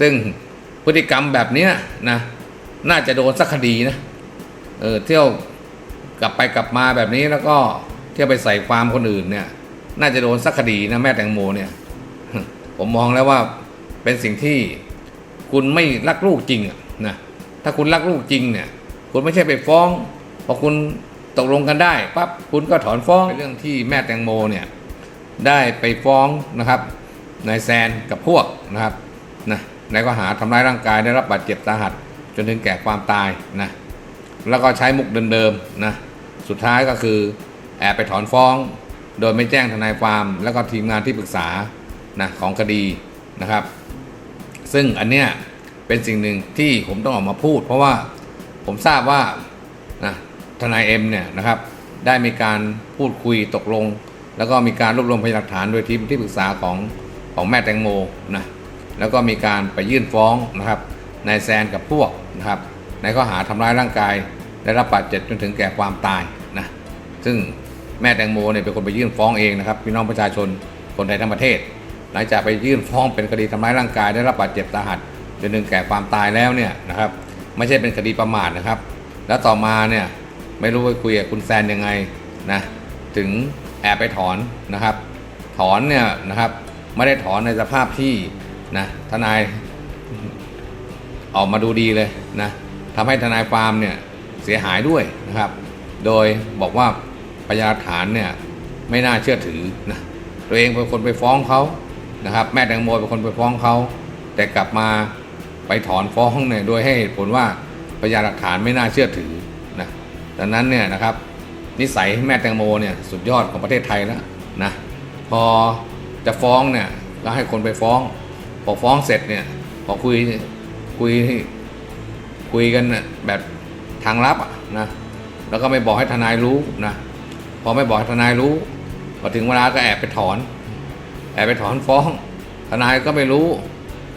ซึ่งพฤติกรรมแบบนี้นะน่าจะโดนสักคดีนะเออเที่ยวกลับไปกลับมาแบบนี้แล้วก็เที่ยวไปใส่ความคนอื่นเนี่ย น่าจะโดนสักคดีนะแม่แตงโมเนี่ย ผมมองแล้วว่าเป็นสิ่งที่คุณไม่รักลูกจริงนะถ้าคุณรักลูกจริงเนี่ย คุณไม่ใช่ไปฟ้องพอคุณตกลงกันได้ปั๊บคุณก็ถอนฟ้องเรื่องที่แม่แตงโมเนี่ยได้ไปฟ้องนะครับนายแซนกับพวกนะครับนะ ในข้อหาทำร้ายร่างกายได้รับบาดเจ็บสาหัสจนถึงแก่ความตายนะแล้วก็ใช้มุกเดิมๆนะสุดท้ายก็คือแอบไปถอนฟ้อง โดยไม่แจ้งทนายความ แล้วก็ทีมงานที่ปรึกษานะของคดีนะครับ ซึ่งอันเนี้ยเป็นสิ่งหนึ่งที่ผมต้องออกมาพูด เพราะว่าผมทราบว่านะทนายเอ็มเนี่ยนะครับได้มีการพูดคุยตกลง แล้วก็มีการรวบรวมพยานหลักฐานโดยทีมที่ปรึกษาของของแม่แตงโมนะ แล้วก็มีการไปยื่นฟ้องนะครับนายแซนกับพวกนะครับในข้อหาทำร้ายร่างกายได้รับบาดเจ็บจนถึงแก่ความตายนะซึ่งแม่แตงโมเนี่ยเป็นคนไปยื่นฟ้องเองนะครับพี่น้องประชาชนคนไทยทั้งประเทศ หลังจากไปยื่นฟ้องเป็นคดีทำร้ายร่างกายได้รับบาดเจ็บสาหัสจนถึงแก่ความตายแล้วเนี่ยนะครับไม่ใช่เป็นคดีประมาทนะครับ แล้วต่อมาเนี่ยไม่รู้ไปคุยกับคุณแซนยังไงนะถึงแอบไปถอนนะครับ ถอนเนี่ยนะครับไม่ได้ถอนในสภาพที่ นะทนายออกมาดูดีเลยนะทำให้ทนายฟาร์มเนี่ยเสียหายด้วยนะครับ โดยบอกว่าพยานหลักฐานเนี่ยไม่น่าเชื่อถือนะตัวเองเป็นคนไปฟ้องเขานะครับ แม่แตงโมเป็นคนไปฟ้องเขาแต่กลับมาไปถอนฟ้องเนี่ยโดยให้เหตุผลว่าพยานหลักฐานไม่น่าเชื่อถือนะดังนั้นเนี่ยนะครับ นิสัยแม่แตงโมเนี่ยสุดยอดของประเทศไทยแล้วนะพอจะฟ้องเนี่ยก็ให้คนไปฟ้อง พอฟ้องเสร็จเนี่ยพอคุยคุยคุยกันแบบทางลับนะแล้วก็ไม่บอกให้ทนายรู้นะพอไม่บอกให้ทนายรู้พอถึงเวลาก็แอบไปถอน แอบไปถอนฟ้อง ทนายก็ไม่รู้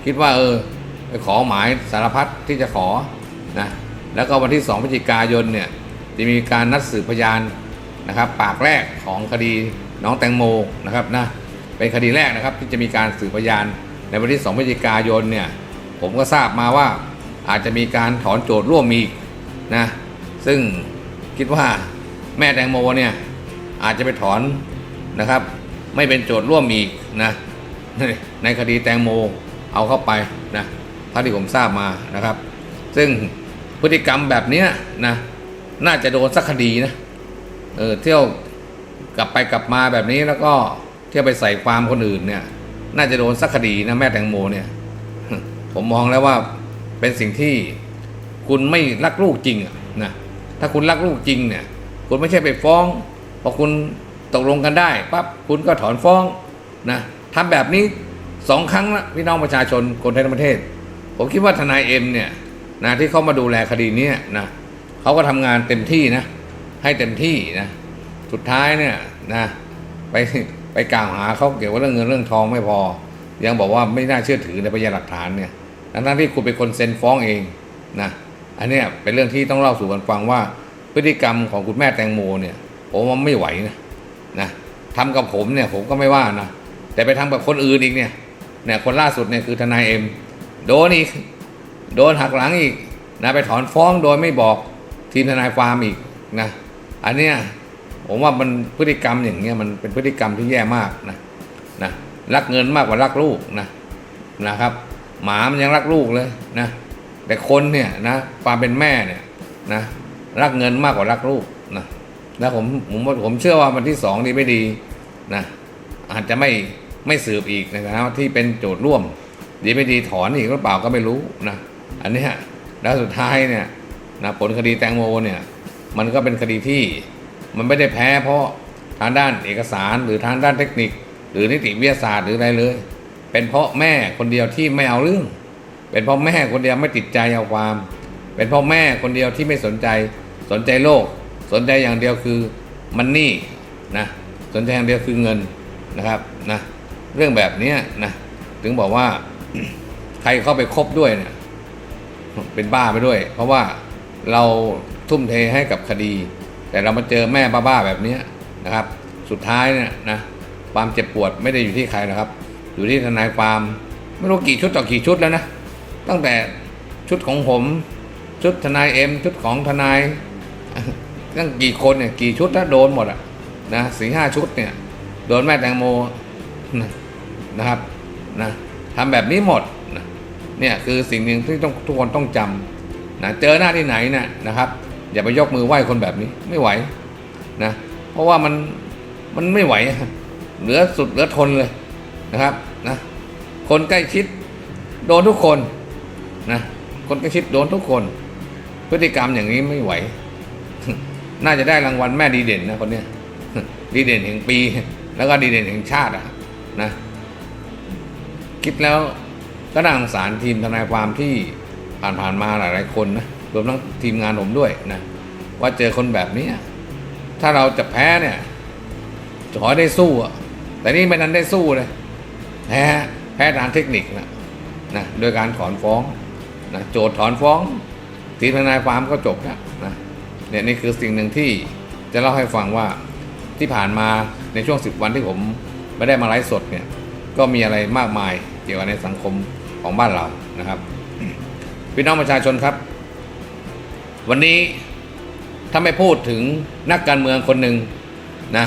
คิดว่าเออไปขอหมายสารพัดที่จะขอนะแล้วก็วันที่2พฤศจิกายนเนี่ยจะมีการนัดสืบพยานนะครับปากแรกของคดีน้องแตงโมนะครับนะเป็นคดีแรกนะครับที่จะมีการสืบพยาน ในวันที่ 2 พฤศจิกายนเนี่ยผมก็ทราบมาว่าอาจจะมีการถอนโจทย์ร่วมอีกนะซึ่งคิดว่าแม่แตงโมเนี่ยอาจจะไปถอนนะครับ ไม่เป็นโจทย์ร่วมอีกนะในคดีแตงโมเอาเข้าไปนะเท่าที่ผมทราบมานะครับ ซึ่งพฤติกรรมแบบนี้นะน่าจะโดนสักคดีนะเออเที่ยวกลับไปกลับมาแบบนี้แล้วก็เที่ยวไปใส่ความคนอื่นเนี่ย น่าจะโดนสักคดีนะแม่แตงโมเนี่ย ผมมองแล้วว่าเป็นสิ่งที่คุณไม่รักลูกจริงอะนะถ้าคุณรักลูกจริงเนี่ย คุณไม่ใช่ไปฟ้องพอคุณตกลงกันได้ปั๊บคุณก็ถอนฟ้องนะทำแบบนี้สองครั้งละพี่น้องประชาชนคนไทยทั้งประเทศ ผมคิดว่าทนายเอ็มเนี่ยนะที่เขามาดูแลคดีนี้นะเขาก็ทำงานเต็มที่นะ ให้เต็มที่นะ สุดท้ายเนี่ยนะไป กล่าวหาเขาเกี่ยวกับเรื่องเงินเรื่องทองไม่พอ ยังบอกว่าไม่น่าเชื่อถือในพยานหลักฐานเนี่ยทั้งที่คุณเป็นคนเซ็นฟ้องเองนะอันเนี้ยเป็นเรื่องที่ต้องเล่าสู่กันฟังว่า พฤติกรรมของคุณแม่แตงโมเนี่ยผมว่าไม่ไหวนะนะทำกับผมเนี่ยผมก็ไม่ว่านะแต่ไปทำกับคนอื่นอีกเนี่ยเนี่ยคนล่าสุดเนี่ยคือทนายเอ็มโดนอีกโดนหักหลังอีกนะไปถอนฟ้องโดยไม่บอกทีมทนายความอีกนะอันเนี้ย ผมว่ามันพฤติกรรมอย่างเงี้ยมันเป็นพฤติกรรมที่แย่มากนะนะรักเงินมากกว่ารักลูกนะนะครับ หมามันยังรักลูกเลยนะแต่คนเนี่ยนะความเป็นแม่เนี่ยนะรักเงินมากกว่ารักลูกนะแล้วผมผมผมเชื่อว่าวันที่สองนี้ไม่ดีนะอาจจะไม่ไม่สืบอีกนะครับที่เป็นโจทย์ร่วมดีไม่ดีถอนอีกหรือเปล่าก็ไม่รู้นะอันนี้แล้วสุดท้ายเนี่ยนะผลคดีแตงโมเนี่ย มันก็เป็นคดีที่ มันไม่ได้แพ้เพราะทางด้านเอกสารหรือทางด้านเทคนิค หรือนิติวิทยาศาสตร์หรืออะไรเลย เป็นเพราะแม่คนเดียวที่ไม่เอาเรื่อง เป็นเพราะแม่คนเดียวไม่ติดใจเอาความ เป็นเพราะแม่คนเดียวที่ไม่สนใจ สนใจโลก สนใจอย่างเดียวคือมันนี่นะสนใจอย่างเดียวคือเงินนะครับนะเรื่องแบบนี้นะถึงบอกว่าใครเข้าไปคบด้วยเนี่ยเป็นบ้าไปด้วย เพราะว่าเราทุ่มเทให้กับคดี แต่เรามาเจอแม่บ้าๆแบบนี้นะครับ สุดท้ายเนี่ยนะความเจ็บปวดไม่ได้อยู่ที่ใครนะครับ อยู่ที่ทนายความไม่รู้กี่ชุดต่อกี่ชุดแล้วนะตั้งแต่ชุดของผม ชุดทนายเอ็มชุดของทนายตั้งกี่คนเนี่ยกี่ชุดถ้าโดนหมดอะนะสี่ห้าชุดเนี่ยโดนแม่แตงโมนะนะครับนะทำแบบนี้หมดนะเนี่ยคือสิ่งหนึ่งที่ต้องทุกคนต้องจำนะเจอหน้าที่ไหนเนี่ยนะครับ อย่าไปยกมือไหว้คนแบบนี้ไม่ไหวนะ เพราะว่ามันมันไม่ไหว เหลือสุดเหลือทนเลยนะครับนะคนใกล้ชิดโดนทุกคนนะคนใกล้ชิดโดนทุกคน พฤติกรรมอย่างนี้ไม่ไหว น่าจะได้รางวัลแม่ดีเด่นนะคนเนี้ยดีเด่นแห่งปี แล้วก็ดีเด่นแห่งชาติอะนะคิดแล้วก็น่าสงสารทีมทนายความที่ผ่านๆมาหลายๆคนนะ รวมทั้งทีมงานผมด้วยนะว่าเจอคนแบบนี้ถ้าเราจะแพ้เนี่ยขอได้สู้อะแต่นี่ไม่นั้นได้สู้เลยแพ้แพ้ทางเทคนิคนะนะโดยการถอนฟ้องนะโจทย์ถอนฟ้อง ทีมทนายความก็จบแล้วนะเนี่ยนี่คือสิ่งหนึ่งที่จะเล่าให้ฟังว่าที่ผ่านมาในช่วง 10 วันที่ผมไม่ได้มาไลฟ์สดเนี่ยก็มีอะไรมากมายเกี่ยวกับในสังคมของบ้านเรานะครับพี่น้องประชาชนครับ วันนี้ถ้าไม่พูดถึงนักการเมืองคนหนึ่งนะ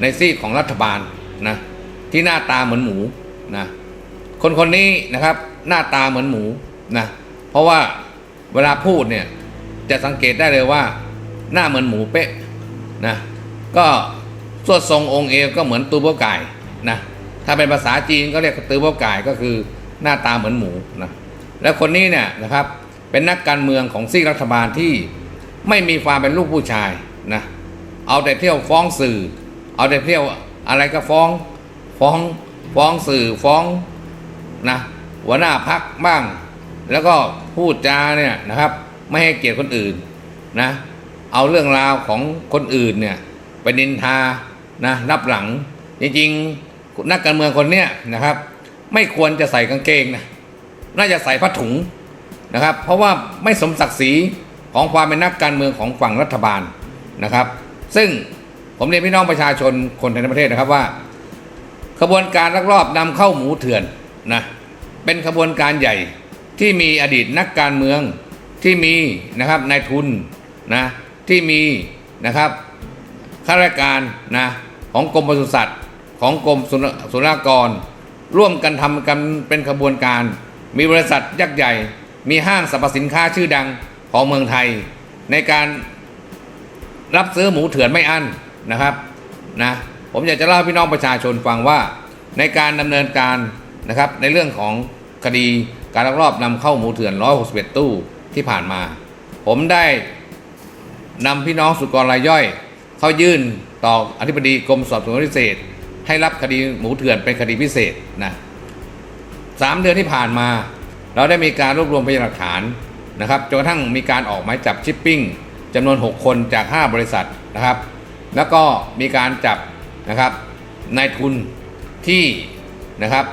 ในซีกของรัฐบาลนะที่หน้าตาเหมือนหมูนะคนคนนี้นะครับหน้าตาเหมือนหมูนะเพราะว่าเวลาพูดเนี่ยจะสังเกตได้เลยว่าหน้าเหมือนหมูเป๊ะนะก็สวดทรงองค์เอวก็เหมือนตูโบไก่นะถ้าเป็นภาษาจีนก็เรียกตูโบไก่ก็คือหน้าตาเหมือนหมูนะแล้วคนนี้เนี่ยนะครับ เป็นนักการเมืองของซีกรัฐบาลที่ไม่มีความเป็นลูกผู้ชายนะเอาแต่เที่ยวฟ้องสื่อ เอาแต่เที่ยวอะไรก็ฟ้องฟ้องฟ้องสื่อฟ้องนะหัวหน้าพักบ้าง แล้วก็พูดจาเนี่ยนะครับ ไม่ให้เกียรติคนอื่นนะเอาเรื่องราวของคนอื่นเนี่ยไปนินทานะรับหลัง จริงๆนักการเมืองคนเนี้ยนะครับ ไม่ควรจะใส่กางเกงนะน่าจะใส่ผ้าถุง นะครับ เพราะว่าไม่สมศักดิ์ศรีของความเป็นนักการเมืองของฝั่งรัฐบาลนะครับ ซึ่งผมเรียนพี่น้องประชาชนคนไทยทั้งประเทศนะครับว่าขบวนการลักลอบนำเข้าหมูเถื่อนนะเป็นขบวนการใหญ่ที่มีอดีตนักการเมืองที่มีนะครับนายทุนนะที่มีนะครับข้าราชการนะของกรมปศุสัตว์ของกรมศุลศุลกากร ร่วมกันทำกันเป็นขบวนการ มีบริษัทยักษ์ใหญ่ มีห้างสรรพสินค้าชื่อดังของเมืองไทย ในการรับซื้อหมูเถื่อนไม่อั้นนะครับนะผมอยากจะเล่าพี่น้องประชาชนฟังว่า ในการดำเนินการนะครับในเรื่องของคดีการลักลอบนำเข้าหมูเถื่อน 161 ตู้ที่ผ่านมา ผมได้นำพี่น้องสุกรรายย่อย เข้ายื่นต่ออธิบดีกรมสอบสวนพิเศษ ให้รับคดีหมูเถื่อนเป็นคดีพิเศษนะสามเดือนที่ผ่านมา เราได้มีการรวบรวมพยานหลักฐานนะครับจนกระทั่งมีการออกหมายจับชิปปิ้งจำนวน 6 คนจาก 5 บริษัทนะครับ แล้วก็มีการจับนะครับนายทุนที่นะครับ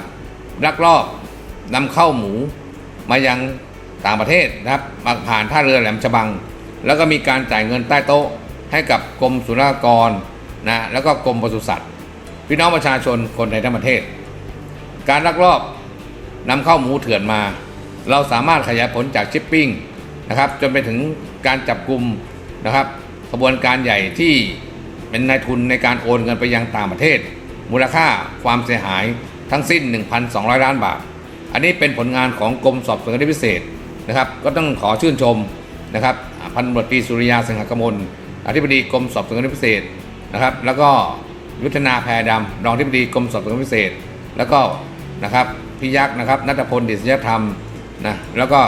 ลักลอบนำเข้าหมูมายังต่างประเทศนะครับมาผ่านท่าเรือแหลมฉบัง แล้วก็มีการจ่ายเงินใต้โต๊ะให้กับกรมศุลกากรนะแล้วก็กรมปศุสัตว์ พี่น้องประชาชนคนไทยทั้งประเทศ การลักลอบนำเข้าหมูเถื่อนมา เราสามารถขยายผลจากชิปปิ้งนะครับจนไปถึงการจับกลุ่มนะครับขบวนการใหญ่ที่เป็นนายทุนในการโอนเงินไปยังต่างประเทศ มูลค่าความเสียหายทั้งสิ้น 1,200 ล้านบาท อันนี้เป็นผลงานของกรมสอบสวนคดีพิเศษนะครับ ก็ต้องขอชื่นชมนะครับพันตำรวจตรีสุริยาสิงหกมลอธิบดีกรมสอบสวนคดีพิเศษนะครับ แล้วก็ยุทธนาแพรดำรองอธิบดีกรมสอบสวนคดีพิเศษ แล้วก็นะครับพี่ยักษ์นะครับนัทพลดิษยธรรม นะแล้วก็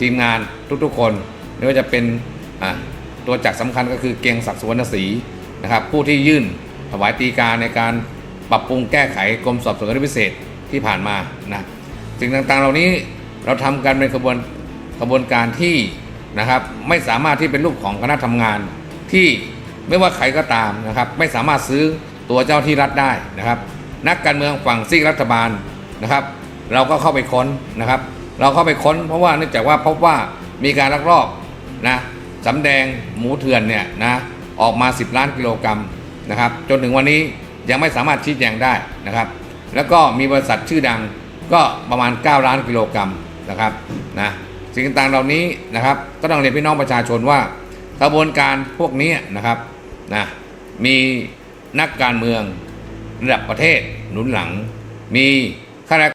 ทีมงานทุกๆคนไม่ว่าจะเป็นตัวจักรสำคัญก็คือเกียงศักดิ์สุวรรณศรีนะครับผู้ที่ยื่นถวายตีการในการปรับปรุงแก้ไขกรมสอบสวนคดีพิเศษที่ผ่านมานะสิ่งต่างๆเหล่านี้เราทำกันเป็นขบวนขบวนการที่นะครับไม่สามารถที่เป็นรูปของคณะทำงาน ที่ไม่ว่าใครก็ตามนะครับไม่สามารถซื้อตัวเจ้าที่รัฐได้นะครับ นักการเมืองฝั่งซีกรัฐบาลนะครับ เราก็เข้าไปค้นนะครับ เราเข้าไปค้นเพราะว่าเนื่องจากว่าพบว่ามีการลักลอบนะสำแดงหมูเถื่อนเนี่ยนะออกมา 10 ล้านกิโลกรัมนะครับ จนถึงวันนี้ยังไม่สามารถชี้แจงได้นะครับ แล้วก็มีบริษัทชื่อดังก็ประมาณ 9 ล้านกิโลกรัมนะครับนะสิ่งต่างๆเหล่านี้นะครับก็ต้องเรียนพี่น้องประชาชนว่ากระบวนการพวกนี้นะครับนะมีนักการเมืองระดับประเทศหนุนหลัง มีข้าราช